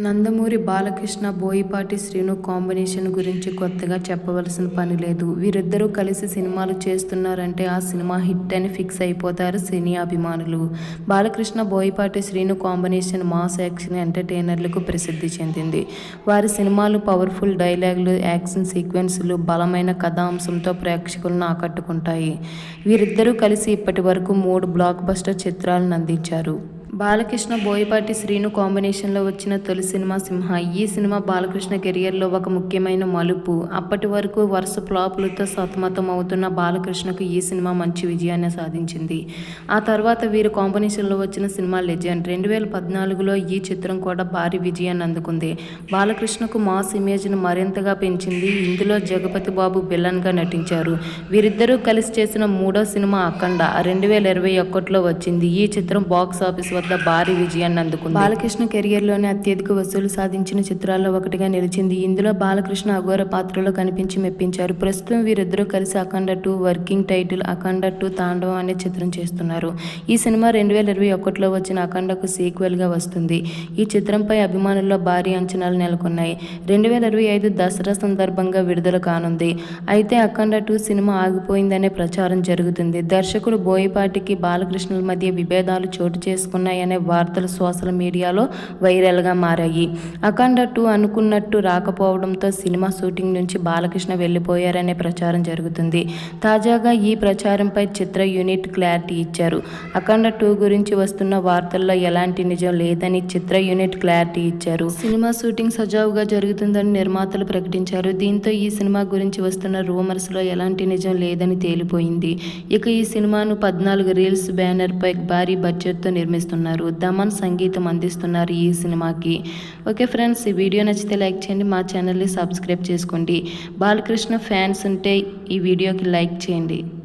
Nandamuri Balakrishna Boyapati Srinu combination గురించి కొత్తగా చెప్పవలసిన పని లేదు. వీరిద్దరూ కలిసి సినిమాలు చేస్తున్నారంటే ఆ సినిమా హిట్ అని ఫిక్స్ అయిపోతారు సినీ అభిమానులు. Balakrishna Boyapati Srinu combination mass action ఎంటర్టైనర్లకు ప్రసిద్ధి చెందింది. వారి సినిమాలు పవర్ఫుల్ డైలాగులు యాక్షన్ సీక్వెన్సులు బలమైన కథాంశంతో ప్రేక్షకులను ఆకట్టుకుంటాయి. వీరిద్దరూ కలిసి ఇప్పటి వరకు మూడు బ్లాక్ బస్టర్ చిత్రాలను అందించారు. బాలకృష్ణ బోయపాటి శ్రీను కాంబినేషన్లో వచ్చిన తొలి సినిమా సింహ. ఈ సినిమా బాలకృష్ణ కెరియర్లో ఒక ముఖ్యమైన మలుపు. అప్పటి వరకు వరుస ఫ్లాపులతో సతమతం అవుతున్న బాలకృష్ణకు ఈ సినిమా మంచి విజయాన్ని సాధించింది. ఆ తర్వాత వీరు కాంబినేషన్లో వచ్చిన సినిమా లెజెండ్. రెండు వేల పద్నాలుగులో ఈ చిత్రం కూడా భారీ విజయాన్ని అందుకుంది. బాలకృష్ణకు మాస్ ఇమేజ్ను మరింతగా పెంచింది. ఇందులో జగపతి బాబు విలన్గా నటించారు. వీరిద్దరూ కలిసి చేసిన మూడో సినిమా అఖండ రెండు వేల ఇరవై ఒకటిలో వచ్చింది. ఈ చిత్రం బాక్స్ ఆఫీస్ వద్ద భారీ విజయాన్ని అందుకుంది. బాలకృష్ణ కెరియర్లోనే అత్యధిక వసూలు సాధించిన చిత్రాల్లో ఒకటిగా నిలిచింది. ఇందులో బాలకృష్ణ అఘోర పాత్రలో కనిపించి మెప్పించారు. ప్రస్తుతం వీరిద్దరూ కలిసి Akhanda two working title Akhanda two Thandavam అనే చిత్రం చేస్తున్నారు. ఈ సినిమా రెండు వేల ఇరవై ఒకటిలో వచ్చిన అఖండకు సీక్వెల్గా వస్తుంది. ఈ చిత్రంపై అభిమానుల్లో భారీ అంచనాలు నెలకొన్నాయి. రెండు వేల ఇరవై ఐదు దసరా సందర్భంగా విడుదల కానుంది. అయితే అఖండ టూ సినిమా ఆగిపోయిందనే ప్రచారం జరుగుతుంది. దర్శకుడు బోయపాటికి బాలకృష్ణుల మధ్య విభేదాలు చోటు చేసుకున్నాయనే వార్తలు సోషల్ మీడియాలో వైరల్గా మారాయి. అఖండ టూ అనుకున్నట్టు రాకపోవడంతో సినిమా షూటింగ్ నుంచి బాలకృష్ణ వెళ్ళిపోయారనే ప్రచారం జరుగుతుంది. తాజాగా ఈ ప్రచారంపై చిత్ర యూనిట్ క్లారిటీ ఇచ్చారు. అఖండ టూ గురించి వస్తున్న వార్తల్లో ఎలాంటి నిజం లేదని చిత్ర యూనిట్ క్లారిటీ ఇచ్చారు. సినిమా షూటింగ్ సజావుగా జరుగుతుందని నిర్మాతలు ప్రకటించారు. దీంతో ఈ సినిమా గురించి వస్తున్న రూమర్స్లో ఎలాంటి నిజం లేదని తేలిపోయింది. ఇక ఈ సినిమాను పద్నాలుగు రీల్స్ బ్యానర్పై భారీ బడ్జెట్తో నిర్మిస్తున్నారు. దమన్ సంగీతం అందిస్తున్నారు ఈ సినిమాకి. ఓకే ఫ్రెండ్స్ ఈ వీడియో నచ్చితే లైక్ చేయండి మా ఛానల్ని సబ్స్క్రైబ్ చేసుకోండి. బాలకృష్ణ ఫ్యాన్స్ ఉంటే ఈ వీడియోకి లైక్ చేయండి.